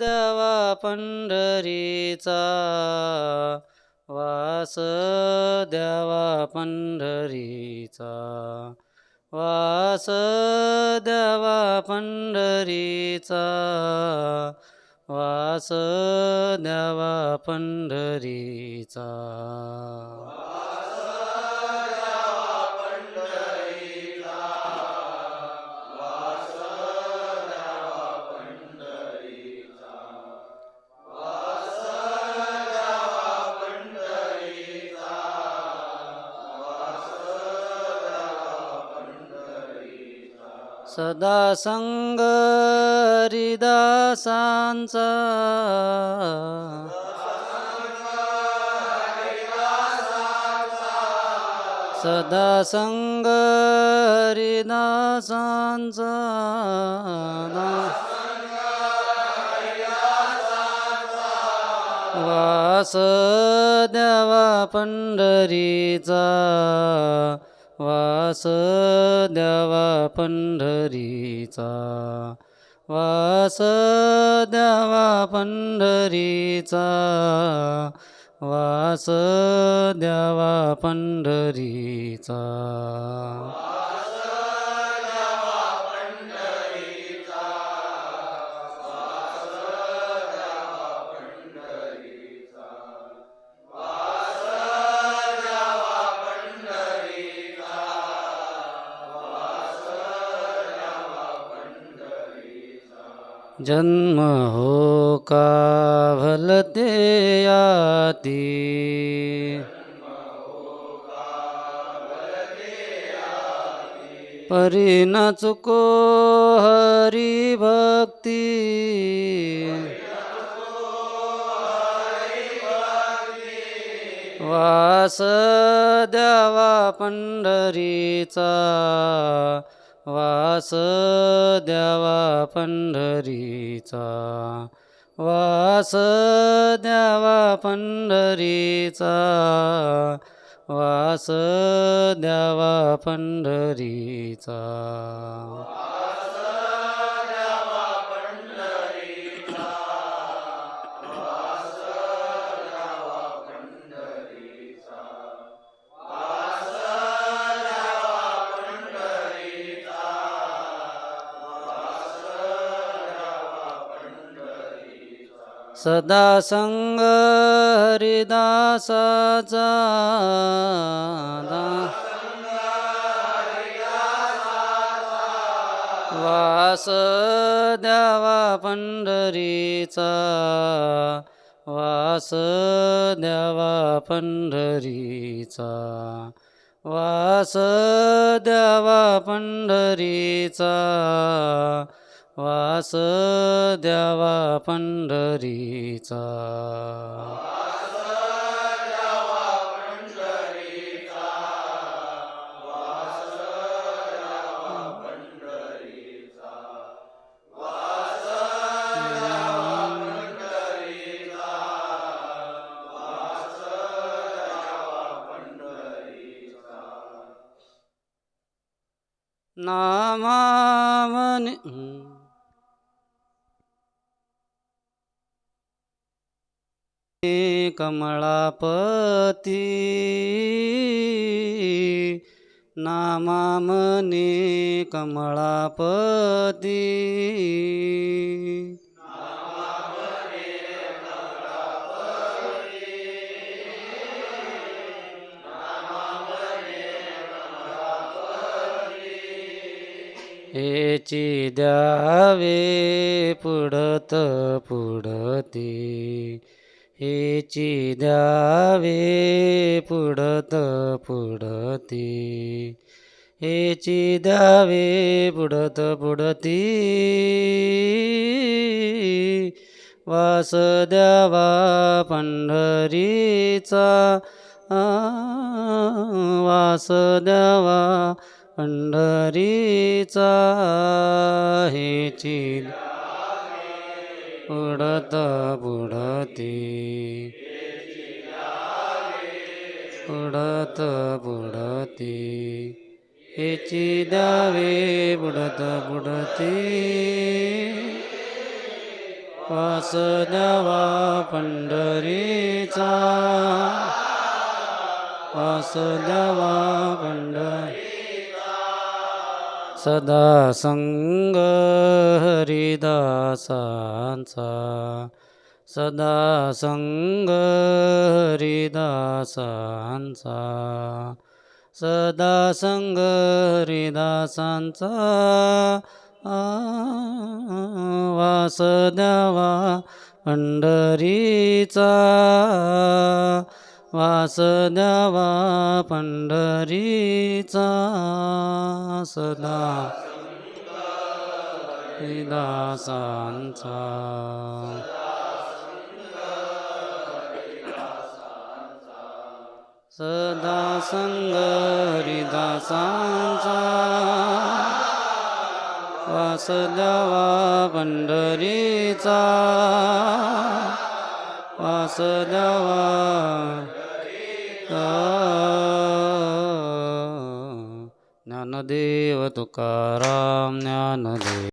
द्यावा पंढरीचा वास द्यावा पंढरीचा वास द्यावा पंढरीचा वास द्यावा पंढरीचा सदा संग हरिदासांचा. सदा संग हरिदासांचा. वास देवा पंढरीचा. वास द्यावा पंढरीचा. वास द्यावा पंढरीचा. वास द्यावा पंढरीचा. जन्म हो का भलते दे परी न चुको हरी भक्ती। वास द्यावा पंढरीचा। वास द्यावा पंढरीचा. वास द्यावा पंढरीचा. वास द्यावा पंढरीचा. सदा संग हरिदासाचा वास द्यावा पंढरीचा. वास द्यावा पंढरीचा. वास द्यावा पंढरीचा. वास द्यावा पंढरीचा. नामामनि कमळापती नामामने कमळापती. हेची द्यावे पुढत पुढती हेची द्यावे पुढत पुढती हेची द्यावे पुढत पुढती वास द्यावा पंढरीचा वास द्यावा पंढरीचा. हेची पुढत बुडती. पुढत बुडती. हेची दावे बुडत बुडती. वासुदेवा पंढरीचा. वासुदेवा पंढरी सदा संग हरिदासांचा. सदा संग हरिदासांचा. सदा संग हरिदासांचा. वास द्यावा पंढरीचा. वासुदेवा पंढरीचा सदा. दासांचा सदा संग हरिदासांचा. वासुदेवा पंढरीचा. वासुदेवा દેવ તુકારામ જ્ઞાનદેવ